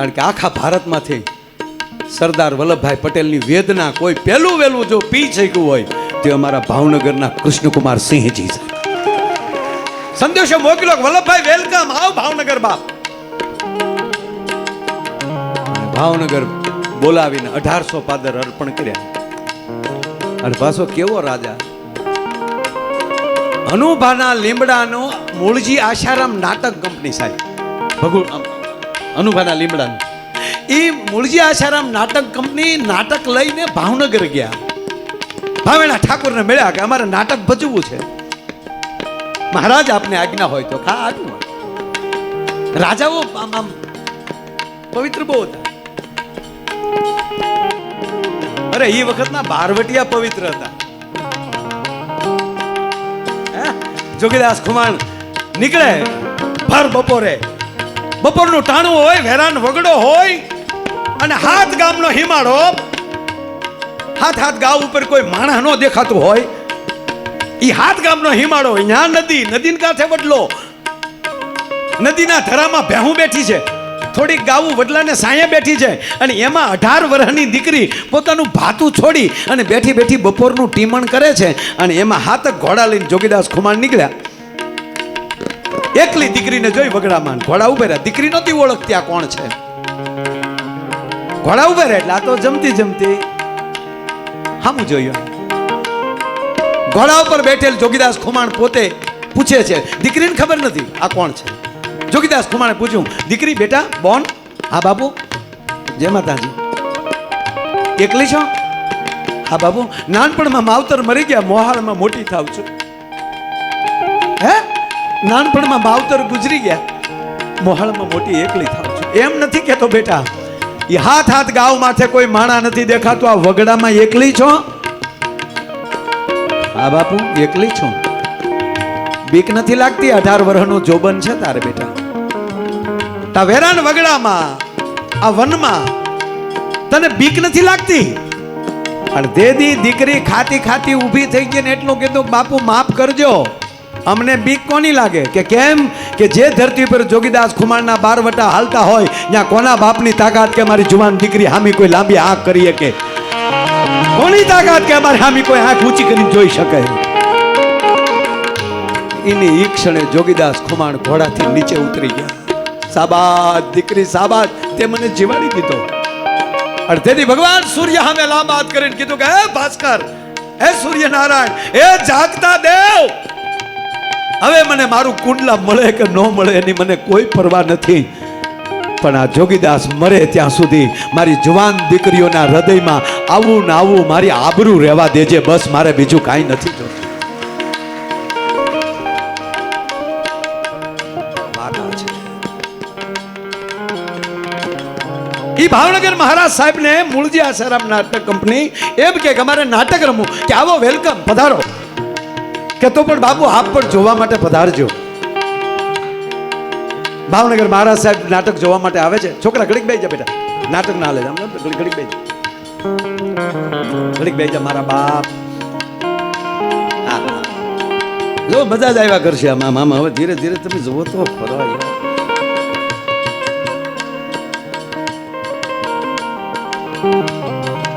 કારણ કે આખા ભારતમાંથી સરદાર વલ્લભભાઈ પટેલની વેદના કોઈ પહેલું વહેલું જો પી શક્યું હોય, તે અમારા ભાવનગરના કૃષ્ણકુમાર સિંહજી છે. સંદેશો મોકલો, વલ્લભભાઈ, વેલકમ. આવ ભાવનગર બાપ. ભાવનગર બોલાવીને અઢારસો પાદર અર્પણ કર્યા. પાછો કેવો રાજા? અનુભાના લીમડાનો મૂળજી આશારામ નાટક કંપની સાહેબ. ભગુ અનુભાના લીમડાનું. એ મૂળજી આશારામ નાટક કંપની નાટક લઈને ભાવનગર ગયા. ભાવેણા ઠાકોરને મળ્યા કે અમારે નાટક ભજવું છે. મહારાજ, આપને આજ્ઞા હોય તો ખા, આજ્ઞા રાજાઓ આમ આમ પવિત્ર બહુ હતા. અરે એ વખતના બારવટિયા પવિત્ર હતા? જોગીદાસ ખુમાણ નીકળે, ભર બપોરે બપોરનું ટાણું હોય, વેરાન વગડો હોય, અને હાથ ગામનો હિમાડો હાથ હાથ ગાવ ઉપર કોઈ માણસ ન દેખાતું હોય એ હાથ ગામનો હિમાડો અહીંયા નદી, નદીને કાંઠે વડલો નદીના ધરામાં ભેહું બેઠી છે. થોડીક ગાવું વડલાને સાંયે બેઠી છે. અને એમાં અઢાર વર્ષની દીકરી પોતાનું ભાતું છોડી અને બેઠી બેઠી બપોરનું ટીમણ કરે છે. અને એમાં હાથક ઘોડા લઈને જોગીદાસ ખુમાણ નીકળ્યા. એકલી દીકરીને જોઈ વગડામાં ઘોડા ઉભે રહ્યા. દીકરી નહોતી ઓળખતી આ કોણ છે. ઘોડા ઉભે રહ્યા એટલે આ તો જમતી જમતી હામું જોયું. ઘોડા ઉપર બેઠેલ જોગીદાસ ખુમાણ પોતે પૂછે છે, દીકરીને ખબર નથી આ કોણ છે? જોગીદાસ ખુમાણે પૂછ્યું, દીકરી, બેટા, બોન? હા, બાપુ? જય માતાજી. એકલી છો? હા, બાપુ. નાનપણમાં માવતર મરી ગયા, મોહાળમાં મોટી થાવ છું. નાનપણમાં માવતર ગુજરી ગયા. મોહાળમાં મોટી એકલી થાવ છું. એમ નથી કેતો બેટા એ હાથ હાથ ગાવ માથે કોઈ માણા નથી દેખાતું. આ વગડામાં એકલી છો? હા, બાપુ, એકલી છું. બીક નથી લાગતી? અઢાર વર્ષનું જોબન છે તારે, બેટા. તા વેરાન વગડામાં, આ વનમાં તને બીક નથી લાગતી? પણ દેદી દીકરી ખાતી ખાતી ઊભી થઈ ગઈ ને એટલું કીધું, બાપુ, માફ કરજો. અમને બીક કોની લાગે? કે કેમ? કે જે ધરતી પર જોગીદાસ ખુમાણના બારવટા હાલતા હોય, ત્યાં કોના બાપની તાકાત કે મારી જુવાન દીકરી હામી કોઈ લાંબી આંખ કરી કે કોની તાકાત કે અમારે હામી કોઈ આંખ ઊંચી કરીને જોઈ શકે? એની ઈ ક્ષણે જોગીદાસ ખુમાણ ઘોડાથી નીચે ઉતરી ગયા. સાબાદ, દીકરી, સાબાદ, તે મને જીવાડી દીધો. અને તેથી ભગવાન સૂર્ય સામે લાંબા હાથ કરીને કીધું કે, હે ભાસ્કર, હે સૂર્યનારાયણ હે જાગતા દેવ હવે મને મારું કુંડલા મળે કે ન મળે એની મને કોઈ પરવા નથી. પણ આ જોગીદાસ મરે ત્યાં સુધી મારી જુવાન દીકરીઓના હૃદયમાં આવું ને આવું મારી આબરૂ રહેવા દેજે. બસ મારે બીજું કાંઈ નથી જોતું. એ ભાવનગર મહારાજ સાહેબને મૂળજી આસારામ નાટક કંપની એમ કે અમારે નાટક રમવું. કે આવો વેલકમ, પધારો. કે તો પણ બાપુ, આપ પણ જોવા માટે પધારજો. ભાવનગર મહારાજ સાહેબ નાટક જોવા માટે આવે છે. છોકરા, ઘડીક બેસી જા બેટા. નાટક ના લે ઘડીક બેસી ઘડીક બેસી જા મારા બાપ. જો મજા જ આવ્યા કરશે આમાં મામા હવે ધીરે ધીરે તમે જુઓ તો ફરવા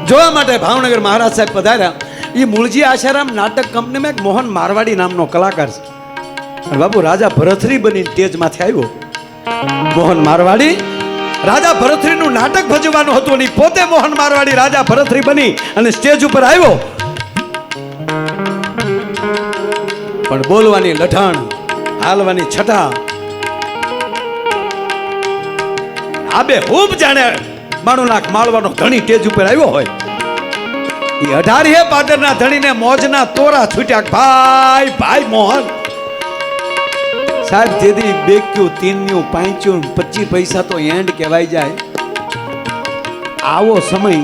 જોવા માટે ભાવનગર મહારાજ સાહેબ પધાર્યા. એ મૂળજી આશારામ નાટક કંપનીમાં એક મોહન મારવાડી નામનો કલાકાર છે. બાપુ, રાજા ભરથરી બની સ્ટેજમાંથી આવ્યો. મોહન મારવાડી, રાજા ભરથરીનું નાટક ભજવાનું હતું અને પોતે મોહન મારવાડી, રાજા ભરથરી બની અને સ્ટેજ ઉપર આવ્યો. પણ બોલવાની લઠણ હાલવાની છટા. આબે ખૂબ જાણે બાણું નાખ માળવાનો ધણી સ્ટેજ ઉપર આવ્યો હોય. એ અઢારીએ પાદરના ધણીને મોજના તોરા છૂટ્યા. ભાઈ ભાઈ, મોહન. સાહેબ, જેથી બેક્યું, તીન્યું, પાંચ્યું પચીસ પૈસા તો એન્ડ કહેવાય જાય. આવો સમય,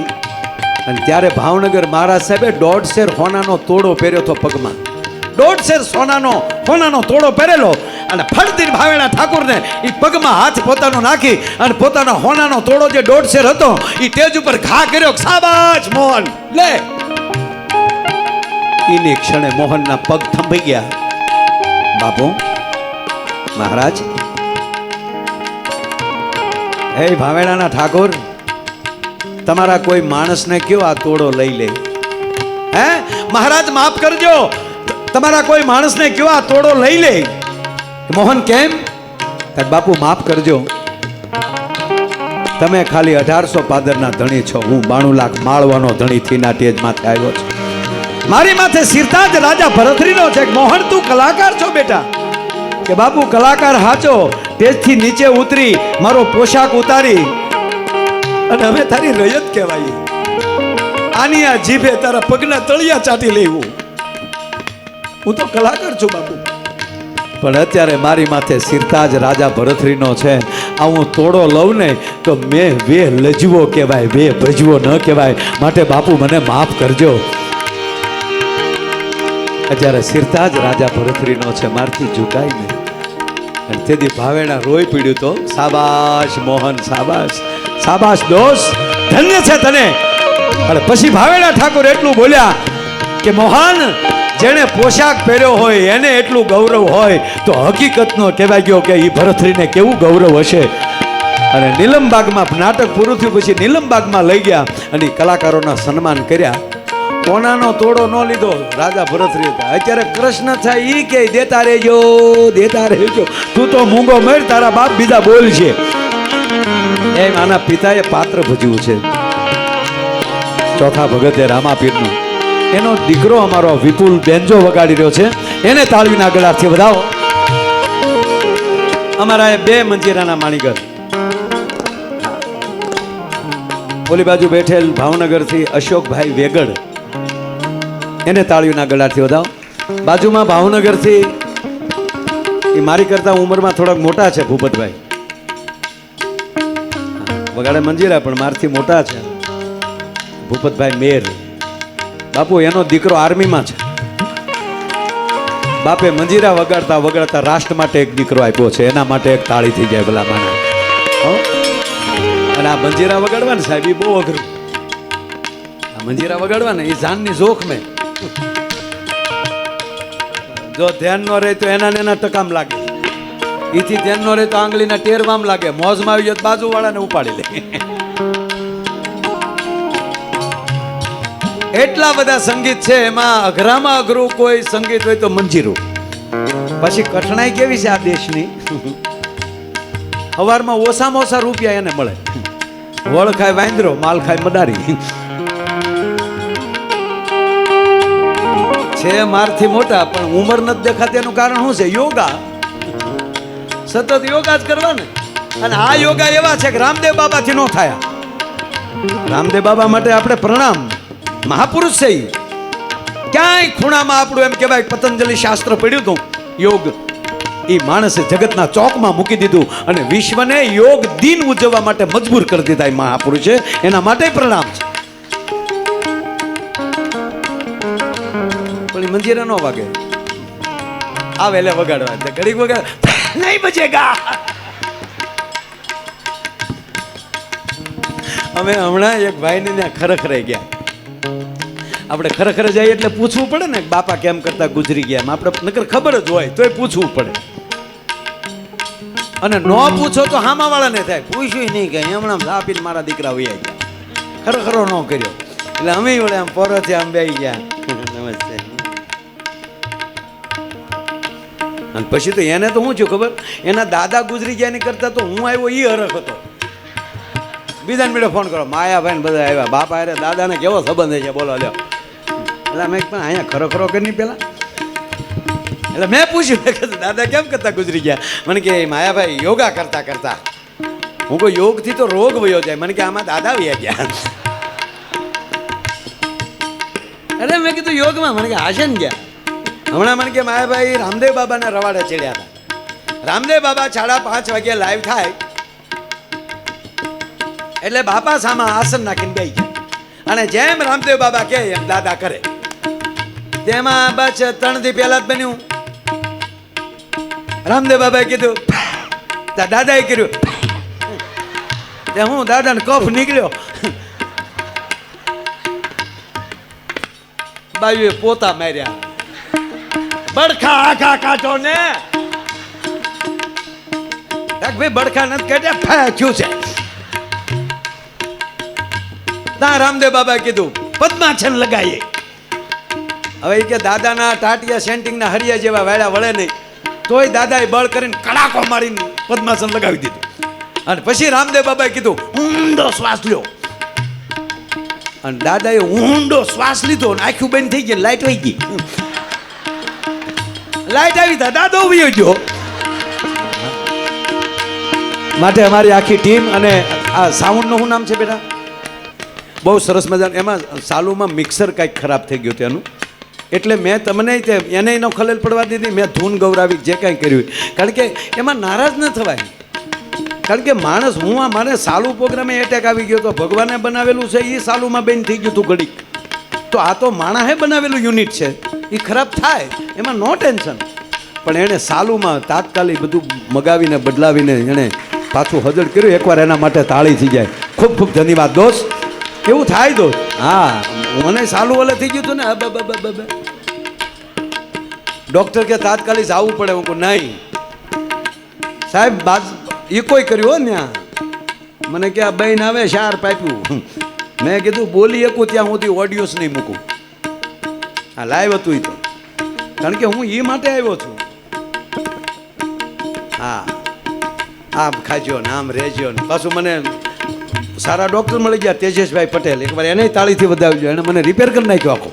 અને ત્યારે ભાવનગર મહારાજ સાહેબે દોઢ શેર હોનાનો તોડો પહેર્યો હતો પગમાં. દોઢ શેર સોનાનો સોનાનો તોડો પહેરેલો. અને ફળદીન ભાવેણા ઠાકોરને એ પગમાં હાથ પોતાનો નાખી અને પોતાનો હોનાનો તોડો જે દોઢ શેર હતો એ તેજ ઉપર ઘા કર્યો. સાબાજ મોહન. લે. એની ક્ષણે મોહનના પગ થંભી ગયા. બાપુ, મહારાજ. હે ભાવેણાના ઠાકોર, તમારા કોઈ માણસને કયો આ તોડો લઈ લે? હે? મહારાજ, માફ કરજો. તમારા કોઈ માણસને કયો આ તોડો લઈ લે? મોહન કેમ? બાપુ માફ કરજો. તમે ખાલી અઢારસો પાદરના ધણી છો. હું બાણું લાખ માળવાનો ધણી થીના તેજ માથે આવ્યો છું. મારી માથે સિરતાજ રાજા ભરથરીનો છે મોહન, તું કલાકાર છો બેટા. કે બાપુ કલાકાર હાચો તેજથી નીચે ઉતરી, મારો પોશાક ઉતારી. અને હવે તારી રયત કહેવાય આની આ જીભે તારા પગના તળિયા ચાટી લેવું. હું તો કલાકાર છું બાપુ. પણ અત્યારે મારી માથે સિરતાજ રાજા ભરથરીનો છે. આ હું તોડો લઉં ને તો મેં વે લજવો કહેવાય વે ભજવો ન કહેવાય. માટે બાપુ મને માફ કરજો. અત્યારે સિરતાજ રાજા ભરથરીનો છે, મારથી ઝુકાય નહીં. અને તેથી ભાવેણા રોઈ પીડ્યું તો, સાબાશ મોહન, સાબાશ સાબાશ દોસ્ત ધન્ય છે તને. અને પછી ભાવેણા ઠાકોર એટલું બોલ્યા કે, મોહન જેણે પોશાક પહેર્યો હોય, એને એટલું ગૌરવ હોય, તો હકીકતનો કહેવાય ગયો કે એ ભરથરીને કેવું ગૌરવ હશે? અને નીલમબાગમાં નાટક પૂરું થયું પછી નીલમબાગમાં લઈ ગયા અને કલાકારોના સન્માન કર્યા. કોનાનો તોડો ન લીધો, રાજા ભરતરી હતા અત્યારે કૃષ્ણ થાય એ કે દેતા રહેજો દેતા રહેજો. તું તો મૂંગો મેળ, તારા બાપ બીજા બોલ છે. એમ આના પિતાએ પાત્ર ભજવું છે. ચોથા ભગતે રામાપીરનું એનો દીકરો અમારો વિપુલ બેન્જો વગાડી રહ્યો છે. એને તાળવીના ગળાથી વધાવો. અમારા બે મંજીરાના માણીગર. ઓલી બાજુ બેઠેલ ભાવનગરથી અશોકભાઈ વેગડ એને તાળીઓના ગળાથી વધાવો. બાજુમાં ભાવનગરથી એ મારી કરતા ઉંમરમાં થોડાક મોટા છે ભૂપતભાઈ. વગાડે મંજીરા, પણ મારથી મોટા છે. ભૂપતભાઈ મેર. બાપુ, એનો દીકરો આર્મીમાં છે. બાપે મંજીરા વગાડતા વગાડતા રાષ્ટ્ર માટે એક દીકરો આપ્યો છે. એના માટે એક તાળી થઈ જાય ભલા માને? અને આ મંજીરા વગાડવા ને સાહેબ એ બહુ અઘરું. આ મંજીરા વગાડવા ને એ જાનની જોખ મેં જો ધ્યાન ન રહે તો એના ને એના ટકામ લાગે. એથી ધ્યાન ન રહે તો આંગળીના ટેરવામ લાગે. મોજમાં આવી જાય બાજુવાળાને ઉપાડી લે. એટલા બધા સંગીત છે, એમાં અઘરામાં અઘરું કોઈ સંગીત હોય તો મંજીરું. પછી કઠણાઈ કેવી છે આ દેશની? સવારમાં ઓછામાં ઓછા રૂપિયા એને મળે. વળ ખાય વાંદરો, માલ ખાય મદારી છે મારથી મોટા, પણ ઉંમર નથી દેખાતી, એનું કારણ શું છે? યોગા. સતત યોગા જ કરવા ને અને આ યોગા એવા છે કે રામદેવ બાબાથી ન થયા. રામદેવ બાબા માટે આપણે પ્રણામ. મહાપુરુષ છે ક્યાંય ખૂણામાં આપણું એમ કહેવાય, પતંજલિ શાસ્ત્ર પડ્યું હતું, યોગ. એ માણસે જગતના ચોકમાં મૂકી દીધું અને વિશ્વને યોગ દિન ઉજવવા માટે મજબૂર કરી દીધા એ મહાપુરુષે. એના માટે પ્રણામ છે. પણ મંજીરા ન વાગે. આવે એટલે વગાડવા ઘડીક વગાડ. નહીં બચેગા અમે હમણાં એક ભાઈને ત્યાં ખરખ રહી ગયા. આપણે ખરેખર જઈએ એટલે પૂછવું પડે ને, બાપા કેમ કરતા ગુજરી ગયા એમ? આપણે નકર ખબર જ હોય, તોય પૂછવું પડે. અને ન પૂછો તો હામા વાળાને થાય. પૂછ્યું નહીં કે હમણાં આપીને મારા દીકરા હોય ગયા. ખરેખરો ન કર્યો. એટલે અમે વળે આમ પરથી આમ બે ગયા. નમસ્તે. અને પછી તો એને તો શું થયું ખબર? એના દાદા ગુજરી ગયા ની કરતા તો હું આવ્યો એ હરખ હતો. બીજાને મેળે ફોન કરો માયાભાઈ ને બધા આવ્યા. બાપા, અરે દાદાને કેવો સંબંધ છે? બોલો, લ્યો. એટલે મેં પણ અહીંયા ખરો ખરો કરી પહેલાં એટલે મેં પૂછ્યું દાદા, કેમ કરતા ગુજરી ગયા? મને કે, માયાભાઈ, યોગા કરતા કરતા. હું કોઈ યોગથી તો રોગ વયો જાય, મને કે, આમાં દાદા વયા ગયા. અરે મેં કીધું, યોગમાં? મને કે આશન ગયા. હમણાં મને કે, માયાભાઈ, રામદેવ બાબાના રવાડે ચડ્યા હતા. રામદેવ બાબા સાડા પાંચ વાગે લાઈવ થાય. એટલે બાપા સામા આસન નાખીને બેસી ગયા. અને જેમ રામદેવ બાબા કહે, એમ દાદા કરે. તેમાં બસ ત્રણથી પહેલા જ બન્યું. રામદેવ બાબાએ કીધું, તા દાદાએ કર્યું. તે હું દાદાને કફ નીકળ્યો. બાયુએ પોતા માર્યા. બડખા આખા કાઢો ને. ભાઈ બડખા નથી કાઢ્યા ફેંક્યું છે. ત્યાં રામદેવ બાબાએ કીધું પદ્માછન લગાઈએ. હવે કે દાદાના ટાટિયા સેન્ટિંગના હરિયા જેવા વાળા વળે નહીં. તોય દાદાએ બળ કરીને કડાકો મારીને પદ્માસન લગાવી દીધું. અને પછી રામદેવ બાબાએ કીધું, ઊંડો શ્વાસ લ્યો. અને દાદાએ ઊંડો શ્વાસ લીધો અને આખું બંધ થઈ ગઈ લાઈટ વહી ગઈ. લાઈટ આવી દાદા દાદો ઊભી ગયો. માટે અમારી આખી ટીમ અને આ સાઉન્ડનું શું નામ છે બેટા? બહુ સરસ મજાનું. એમાં સાલુમાં મિક્સર કાંઈક ખરાબ થઈ ગયું તેનું એટલે મેં તમને તે એને એનો ખલેલ પડવા દીધી, મેં ધૂન ગૌરાવી, જે કાંઈ કર્યું. કારણ કે એમાં નારાજ ન થવાય. કારણ કે માણસ, હું આ મારે સાલું પ્રોગ્રામે એટેક આવી ગયો તો ભગવાને બનાવેલું છે એ સાલુમાં બેન થઈ ગયું હતું ઘડીક. તો આ તો માણસે બનાવેલું યુનિટ છે. એ ખરાબ થાય, એમાં નો ટેન્શન પણ એણે સાલુમાં તાત્કાલિક બધું મગાવીને, બદલાવીને એણે પાછું હજળ કર્યું. એકવાર એના માટે તાળી થઈ જાય. ખૂબ ખૂબ ધન્યવાદ, દોસ્ત. કેવું થાય દોસ્ત. હા. મને સાલું ઓલે થઈ ગયું હતું ને? અબ. ડૉક્ટર કે તાત્કાલિક આવવું પડે. હું કહું, નહીં. સાહેબ, બાદ એ કોઈ કર્યું હો ત્યાં મને કે, આ બહેન આવે, શાર પાપ્યું મેં કીધું, બોલી શકું ત્યાં સુધી ઓડિયોસ નહીં મૂકું. હા લાઈવ હતું એ તો. કારણ કે હું એ માટે આવ્યો છું. હા. આમ ખાજો ને, આમ રહેજો ને. પાછું મને સારા ડૉક્ટર મળી ગયા તેજસભાઈ પટેલ. એકવાર એને તાળીથી વધાવજો, એને મને રિપેર કરી નાખ્યો આખો.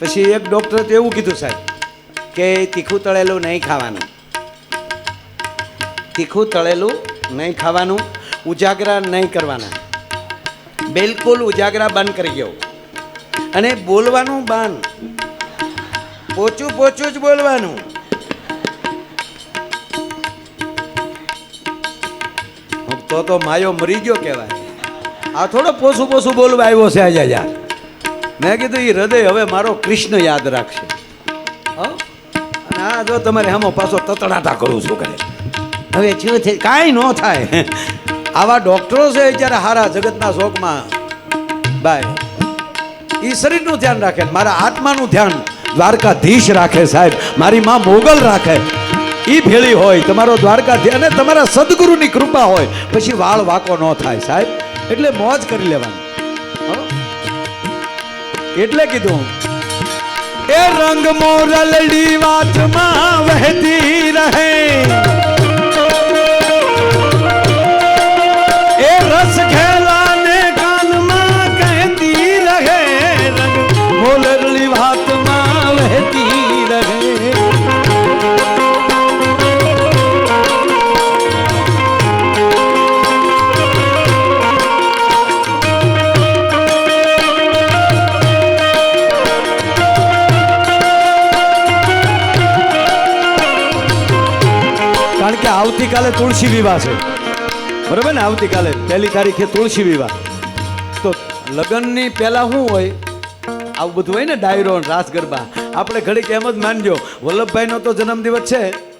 પછી એક ડૉક્ટરે તો એવું કીધું, સાહેબ, કે તીખું તળેલું નહીં ખાવાનું. તીખું તળેલું નહીં ખાવાનું, ઉજાગરા નહીં કરવાના. બિલકુલ ઉજાગરા બંધ કરી ગયો અને બોલવાનું બંધ. પોચું પોચું જ બોલવાનું. તો તો માયો મરી ગયો કહેવાય. આ થોડો પોસું પોસું બોલવા આવ્યો છે આજે યાર મેં કીધું એ હૃદય હવે મારો કૃષ્ણ યાદ રાખશે? અને આ જો તમારે હમો પાછો તતડાટા કરું છું કરે હવે શું છે, કાંઈ ન થાય. આવા ડોક્ટરો છે જ્યારે હારા જગતના શોકમાં. બાય. એ શરીરનું ધ્યાન રાખે મારા આત્માનું ધ્યાન દ્વારકાધીશ રાખે સાહેબ. મારી માં મોગલ રાખે. ઈ ભેળી હોય, તમારો દ્વારકાધીશ અને તમારા સદગુરુની કૃપા હોય, પછી વાળ વાકો ન થાય, સાહેબ. એટલે મોજ કરી લેવાની. એટલે કીધું એ રંગ મોરલડી વાતમાં વહેતી રહે. આવતીકાલે તુલસી વિવાહ છે. બરાબર ને? આવતીકાલે. પહેલી તારીખે તુલસી વિવાહ. તો લગ્નની પહેલાં શું હોય? આવું બધું હોય ને, ડાયરો રાસ ગરબા. આપણે ઘડીક એમ જ માનજો. વલ્લભભાઈનો તો જન્મદિવસ છે.